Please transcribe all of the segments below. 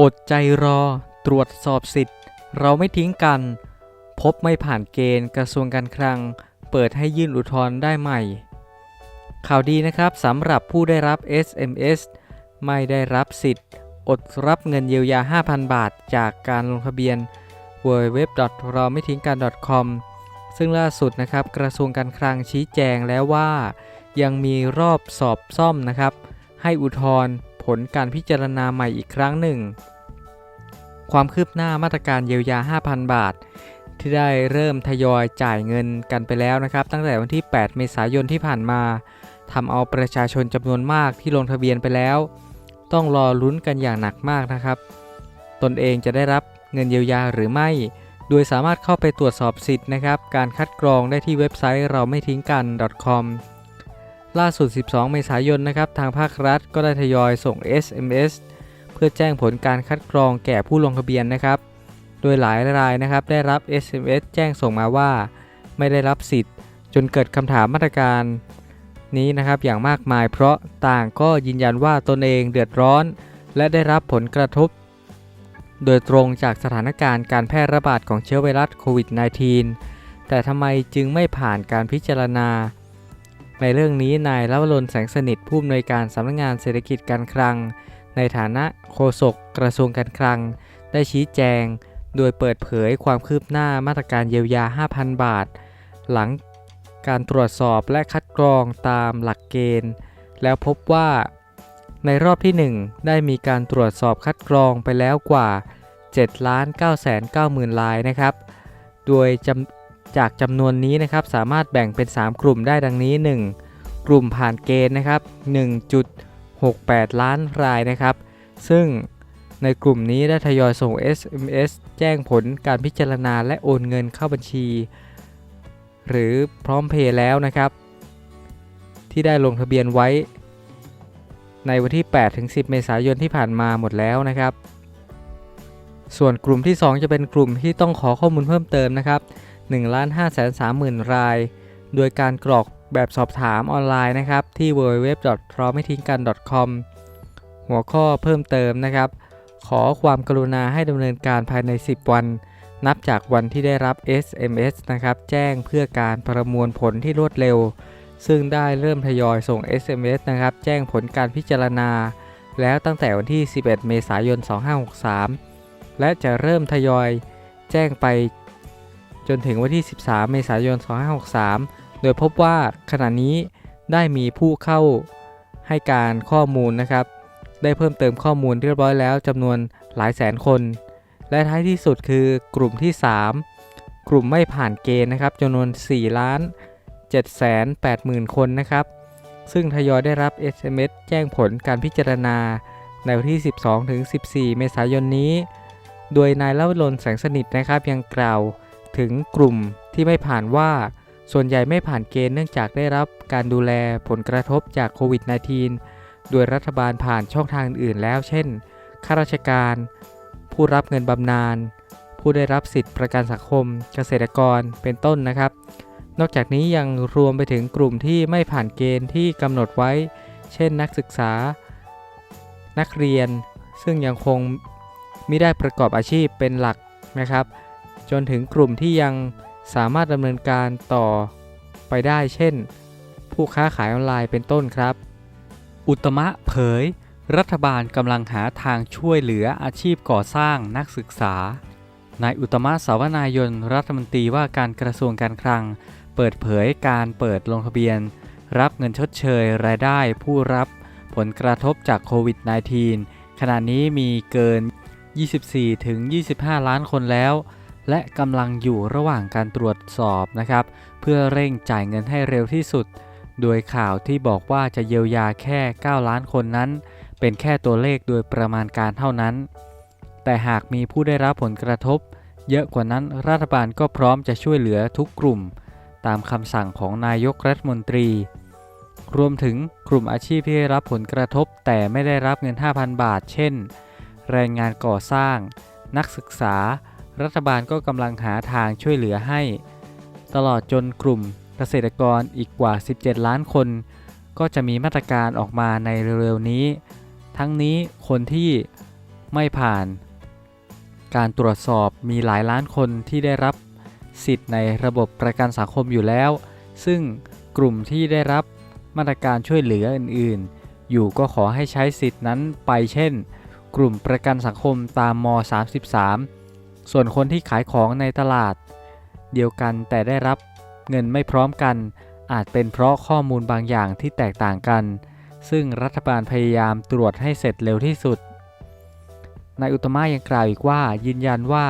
อดใจรอ ตรวจสอบสิทธิ์ เราไม่ทิ้งกัน พบไม่ผ่านเกณฑ์กระทรวงการคลัง เปิดให้ยื่นอุทธรณ์ได้ใหม่ ข่าวดีนะครับสำหรับผู้ได้รับ SMS ไม่ได้รับสิทธิ์ อดรับเงินเยียวยา 5,000 บาท จากการลงทะเบียน w w w เราไม่ทิ้งกัน .com ซึ่งล่าสุดนะครับกระทรวงการคลังชี้แจงแล้วว่า ยังมีรอบสอบซ่อมนะครับ ให้อุทธรณ์ ลการพิจารณาใหม่อีกครั้งหนึ่ง ความคืบหน้ามาตรการเยียวยา 5,000 บาท ที่ได้เริ่มทยอยจ่ายเงินกันไปแล้วนะครับ ตั้งแต่วันที่ 8 เมษายนที่ผ่านมาทำเอาประชาชนจำนวนมากที่ลงทะเบียนไปแล้ว ต้องรอลุ้นกันอย่างหนักมากนะครับ ตนเองจะได้รับเงินเยียวยาหรือไม่ โดยสามารถเข้าไปตรวจสอบสิทธิ์นะครับ การคัดกรองได้ที่เว็บไซต์เราไม่ทิ้งกัน .com ล่าสุด 12 เมษายนนะครับทางภาครัฐก็ได้ทยอยส่ง SMS เพื่อแจ้งผลการคัดกรองแก่ผู้ลงทะเบียนนะครับ โดยหลายรายนะครับได้รับ SMS แจ้งส่งมาว่า ไม่ได้รับสิทธิ์ จนเกิดคำถามมาตรการนี้นะครับอย่างมากมายเพราะต่างก็ยืนยันว่าตนเองเดือดร้อน และได้รับผลกระทบ โดยตรงจากสถานการณ์การแพร่ระบาดของเชื้อไวรัสโควิด -19 แต่ทำไมจึงไม่ผ่านการพิจารณา ในเรื่องนี้นายลวรนแสงสนิทผู้อำนวยการสำนักงงานเศรษฐกิจการคลัง ในฐานะโฆษกกระทรวงการคลัง ได้ชี้แจง โดยเปิดเผยความคืบหน้ามาตรการเยียวยา 5,000 บาท หลังการตรวจสอบและคัดกรองตามหลักเกณฑ์ แล้วพบว่า ในรอบที่ 1 ได้มีการตรวจสอบคัดกรองไปแล้วกว่า7ล้าน9 9 0 0 0 0ลายนะครับ โดย จากจำนวนนี้นะครับสามารถแบ่งเป็น 3 กลุ่มได้ดังนี้ 1. กลุ่มผ่านเกณฑ์นะครับ1.68 ล้านรายนะครับ ซึ่งในกลุ่มนี้ได้ทยอยส่ง SMS แจ้งผลการพิจารณาและโอนเงินเข้าบัญชี หรือพร้อมเพย์แล้วนะครับ ที่ได้ลงทะเบียนไว้ ในวันที่8-10 เมษายนที่ผ่านมาหมดแล้วนะครับ ส่วนกลุ่มที่ 2 จะเป็นกลุ่มที่ต้องขอข้อมูลเพิ่มเติมนะครับ 1ล้าน5 3 0 0 0 0 ราย โดยการกรอกแบบสอบถามออนไลน์นะครับ ที่ www. เราไม่ทิ้งกัน .com หัวข้อเพิ่มเติมนะครับ ขอความกรุณาให้ดำเนินการภายใน 10 วัน นับจากวันที่ได้รับ SMS นะครับ แจ้งเพื่อการประมวลผลที่รวดเร็ว ซึ่งได้เริ่มทยอยส่ง SMS นะครับ แจ้งผลการพิจารณา แล้วตั้งแต่วันที่ 11 เมษายน 2563 และจะเริ่มทยอย แจ้งไป จนถึงวันที่ 13 เมษายน 2563 โดยพบว่าขณะนี้ได้มีผู้เข้าให้การข้อมูลนะครับ ได้เพิ่มเติมข้อมูลเรียบร้อยแล้วจำนวนหลายแสนคน และท้ายที่สุดคือกลุ่มที่ 3 กลุ่มไม่ผ่านเกณฑ์นะครับจำนวน 4 ล้าน 7 8 0 0 0 0 คนนะครับ ซึ่งทยอยได้รับ SMS แจ้งผลการพิจารณาในวันที่ 12ถึง14 เมษายนนี้ โดยนายเล่าลนแสงสนิทนะครับยังกล่าว ถึงกลุ่มที่ไม่ผ่านว่า ส่วนใหญ่ไม่ผ่านเกณฑ์เนื่องจากได้รับการดูแลผลกระทบจากโควิด -19 โดยรัฐบาลผ่านช่องทางอื่นแล้ว เช่น ข้าราชการ ผู้รับเงินบำนาญ ผู้ได้รับสิทธิประกันสังคม เกษตรกร เป็นต้นนะครับ นอกจากนี้ยังรวมไปถึงกลุ่มที่ไม่ผ่านเกณฑ์ที่กำหนดไว้ เช่น นักศึกษา นักเรียน ซึ่งยังคงไม่ได้ประกอบอาชีพเป็นหลักนะครับ จนถึงกลุ่มที่ยังสามารถดำเนินการต่อไปได้เช่น ผู้ค้าขายออนไลน์เป็นต้นครับ อุตมะเผย รัฐบาลกำลังหาทางช่วยเหลืออาชีพก่อสร้างนักศึกษานายอุตมะสาวนายนรัฐมนตรีว่าการกระทรวงการคลัง เปิดเผยการเปิดลงทะเบียน รับเงินชดเชยรายได้ผู้รับผลกระทบจากโควิด -19 ขณะนี้มีเกิน 24-25 ล้านคนแล้ว และกำลังอยู่ระหว่างการตรวจสอบนะครับ เพื่อเร่งจ่ายเงินให้เร็วที่สุด โดยข่าวที่บอกว่าจะเยียวยาแค่ 9 ล้านคนนั้น เป็นแค่ตัวเลขโดยประมาณการเท่านั้น แต่หากมีผู้ได้รับผลกระทบ เยอะกว่านั้นรัฐบาลก็พร้อมจะช่วยเหลือทุกกลุ่ม ตามคำสั่งของนายกรัฐมนตรี รวมถึงกลุ่มอาชีพที่ได้รับผลกระทบ แต่ไม่ได้รับเงิน 5,000 บาท เช่น แรงงานก่อสร้าง นักศึกษา รัฐบาลก็กำลังหาทางช่วยเหลือให้ ตลอดจนกลุ่มเกษตรกรอีกกว่า 17 ล้านคน ก็จะมีมาตรการออกมาในเร็วๆนี้ ทั้งนี้คนที่ไม่ผ่าน การตรวจสอบมีหลายล้านคนที่ได้รับสิทธิ์ในระบบประกันสังคมอยู่แล้ว ซึ่งกลุ่มที่ได้รับมาตรการช่วยเหลืออื่นๆ อยู่ก็ขอให้ใช้สิทธิ์นั้นไปเช่น กลุ่มประกันสังคมตามม 33 ส่วนคนที่ขายของในตลาด เดียวกันแต่ได้รับเงินไม่พร้อมกัน อาจเป็นเพราะข้อมูลบางอย่างที่แตกต่างกัน ซึ่งรัฐบาลพยายามตรวจให้เสร็จเร็วที่สุดนายอุตมะยังกล่าวอีกว่ายืนยันว่า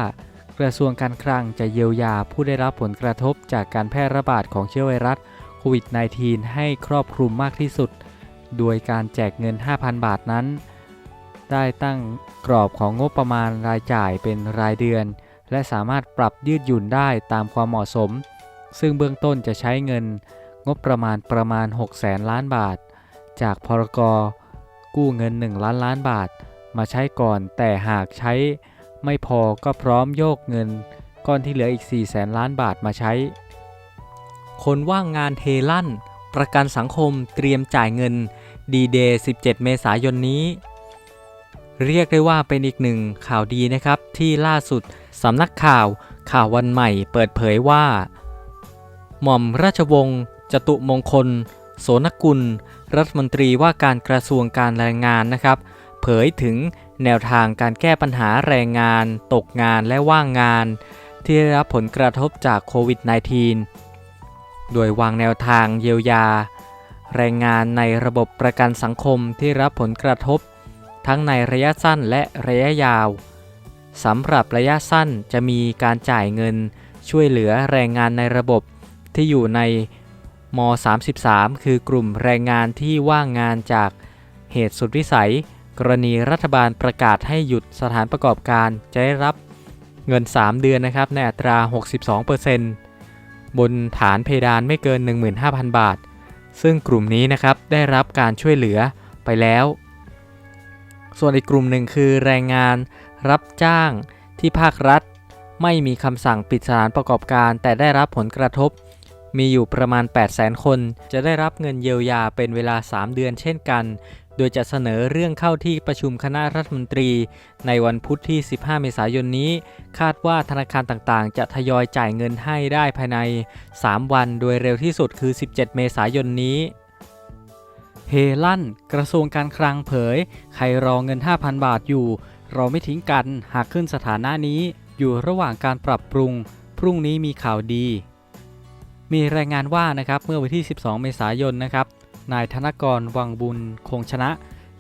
กระทรวงการคลังจะเยียวยาผู้ได้รับผลกระทบจากการแพร่ระบาดของเชื้อไวรัสโควิด -19 ให้ครอบคลุมมากที่สุด โดยการแจกเงิน 5,000 บาทนั้น ได้ตั้งกรอบของงบประมาณรายจ่ายเป็นรายเดือน และสามารถปรับยืดหยุ่นได้ตามความเหมาะสม ซึ่งเบื้องต้นจะใช้เงินงบประมาณประมาณ6แสนล้านบาท จากพรกกู้เงิน 1 ล้านล้านบาท มาใช้ก่อนแต่หากใช้ไม่พอก็พร้อมโยกเงิน ก้อนที่เหลืออีก4แสนล้านบาทมาใช้ คนว่างงานเทลั่น ประกันสังคมเตรียมจ่ายเงินดีเดย์17 เมษายนนี้ เรียกได้ว่าเป็นอีกหนึ่งข่าวดีนะครับ ที่ล่าสุดสำนักข่าวข่าววันใหม่เปิดเผยว่า หม่อมราชวงศ์จตุมงคล โสนกุล รัฐมนตรีว่าการกระทรวงการแรงงานนะครับ เผยถึงแนวทางการแก้ปัญหาแรงงาน ตกงานและว่างงาน ที่ได้รับผลกระทบจากโควิด -19 โดยวางแนวทางเยียวยา แรงงานในระบบประกันสังคมที่รับผลกระทบ ทั้งในระยะสั้นและระยะยาวสำหรับระยะสั้นจะมีการจ่ายเงินช่วยเหลือแรงงานในระบบที่อยู่ในม 33 คือกลุ่มแรงงานที่ว่างงานจากเหตุสุดวิสัย กรณีรัฐบาลประกาศให้หยุดสถานประกอบการจะได้รับเงิน 3 เดือนนะครับในอัตรา 62%บนฐานเพดานไม่เกิน 15,000 บาท ซึ่งกลุ่มนี้นะครับได้รับการช่วยเหลือไปแล้ว ส่วนอีกกลุ่มหนึ่งคือแรงงาน รับจ้างที่ภาครัฐ ไม่มีคำสั่งปิดสถานประกอบการ แต่ได้รับผลกระทบ มีอยู่ประมาณ 800,000 คน จะได้รับเงินเยียวยาเป็นเวลา 3 เดือนเช่นกัน โดยจะเสนอเรื่องเข้าที่ประชุมคณะรัฐมนตรี ในวันพุธที่ 15 เมษายนนี้ คาดว่าธนาคารต่างๆ จะทยอยจ่ายเงินให้ได้ภายใน 3 วัน โดยเร็วที่สุดคือ 17 เมษายนนี้ เฮลั่น กระทรวงการคลังเผย ใครรอเงิน 5,000 บาทอยู่ เราไม่ทิ้งกัน หากขึ้นสถานะนี้ อยู่ระหว่างการปรับปรุง พรุ่งนี้มีข่าวดี มีรายงานว่านะครับเมื่อวันที่ 12 เมษายนนะครับ นายธนกร วังบุญ คงชนะ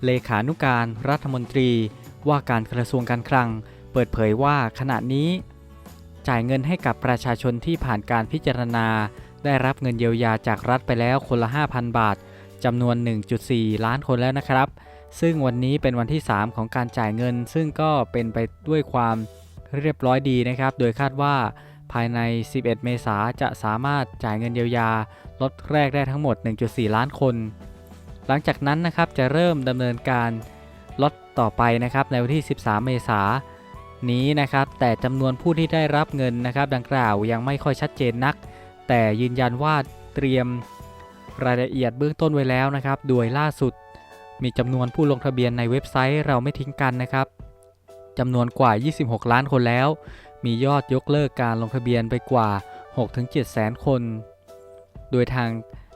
เลขานุการรัฐมนตรี ว่าการกระทรวงการคลัง เปิดเผยว่าขณะนี้ จ่ายเงินให้กับประชาชนที่ผ่านการพิจารณา ได้รับเงินเยียวยาจากรัฐไปแล้วคนละ 5,000 บาท จำนวน 1.4 ล้านคนแล้วนะครับ ซึ่งวันนี้เป็นวันที่ 3 ของการจ่ายเงิน ซึ่งก็เป็นไปด้วยความเรียบร้อยดีนะครับ โดยคาดว่าภายใน 11 เมษาจะสามารถจ่ายเงินเยียวยาล็อตแรกได้ทั้งหมด 1.4 ล้านคน หลังจากนั้นนะครับจะเริ่มดำเนินการล็อตต่อไปนะครับในวันที่ 13 เมษายนนี้นะครับ แต่จำนวนผู้ที่ได้รับเงินนะครับ ดังกล่าวยังไม่ค่อยชัดเจนนัก แต่ยืนยันว่าเตรียม รายละเอียดเบื้องต้นไว้แล้วนะครับ โดยล่าสุด มีจำนวนผู้ลงทะเบียนในเว็บไซต์เราไม่ทิ้งกันนะครับจำนวนกว่า 26 ล้านคนแล้ว มียอดยกเลิกการลงทะเบียนไปกว่า 6-7 แสนคน โดยทาง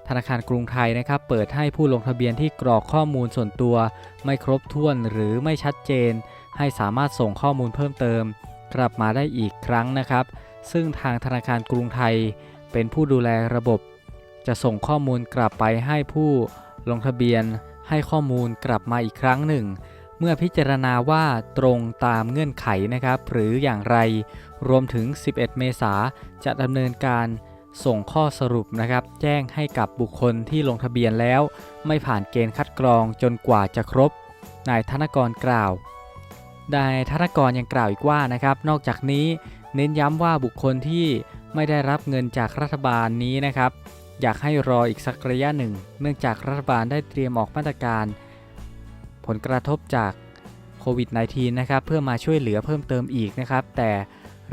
ธนาคารกรุงไทยนะครับ เปิดให้ผู้ลงทะเบียนที่กรอกข้อมูลส่วนตัว ไม่ครบถ้วนหรือไม่ชัดเจน ให้สามารถส่งข้อมูลเพิ่มเติม กลับมาได้อีกครั้งนะครับ ซึ่งทางธนาคารกรุงไทย เป็นผู้ดูแลระบบ จะส่งข้อมูลกลับไปให้ผู้ลงทะเบียนให้ข้อมูลกลับมาอีกครั้งหนึ่ง เมื่อพิจารณาว่าตรงตามเงื่อนไขนะครับ หรืออย่างไรรวมถึง 11 เมษาจะดำเนินการส่งข้อสรุปนะครับ แจ้งให้กับบุคคลที่ลงทะเบียนแล้ว ไม่ผ่านเกณฑ์คัดกรองจนกว่าจะครบนายธนกรกล่าวนายธนกรยังกล่าวอีกว่านะครับ นอกจากนี้เน้นย้ำว่าบุคคลที่ไม่ได้รับเงินจากรัฐบาลนี้นะครับ อยากให้รออีกสักระยะหนึ่ง เนื่องจากรัฐบาลได้เตรียมออกมาตรการ ผลกระทบจากโควิด -19 นะครับ เพื่อมาช่วยเหลือเพิ่มเติมอีกนะครับ แต่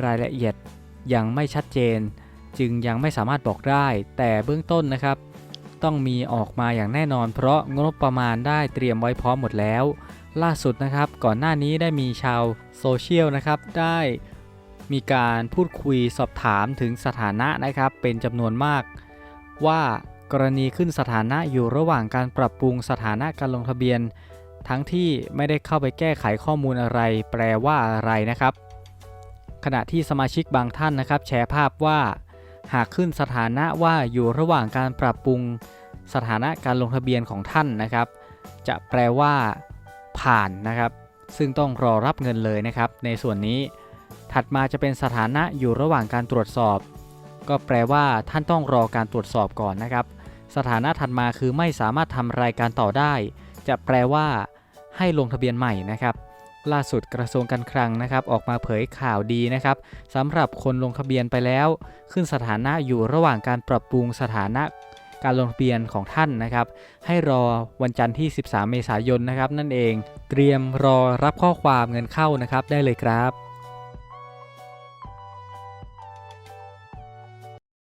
รายละเอียดยังไม่ชัดเจน จึงยังไม่สามารถบอกได้ แต่เบื้องต้นนะครับ ต้องมีออกมาอย่างแน่นอน เพราะงบประมาณได้เตรียมไว้พร้อมหมดแล้ว ล่าสุดนะครับ ก่อนหน้านี้ได้มีชาวโซเชียลนะครับ ได้มีการพูดคุยสอบถามถึงสถานะนะครับ เป็นจำนวนมาก ว่ากรณีขึ้นสถานะอยู่ระหว่างการปรับปรุงสถานะการลงทะเบียน ทั้งที่ไม่ได้เข้าไปแก้ไขข้อมูลอะไร แปลว่าอะไรนะครับ ขณะที่สมาชิกบางท่านนะครับ แชร์ภาพว่า หากขึ้นสถานะว่าอยู่ระหว่างการปรับปรุงสถานะการลงทะเบียนของท่านนะครับ จะแปลว่า ผ่านนะครับ ซึ่งต้องรอรับเงินเลยนะครับ ในส่วนนี้ ถัดมาจะเป็นสถานะอยู่ระหว่างการตรวจสอบ ก็แปลว่าท่านต้องรอการตรวจสอบก่อนนะครับ สถานะถัดมาคือไม่สามารถทำรายการต่อได้ จะแปลว่า ให้ลงทะเบียนใหม่นะครับ ล่าสุดกระทรวงการคลังนะครับ ออกมาเผยข่าวดีนะครับสำหรับคนลงทะเบียนไปแล้ว ขึ้นสถานะอยู่ระหว่างการปรับปรุงสถานะการลงทะเบียนของท่านนะครับ ให้รอวันจันทร์ที่ 13 เมษายนนะครับนั่นเอง เตรียมรอรับข้อความเงินเข้านะครับได้เลยครับ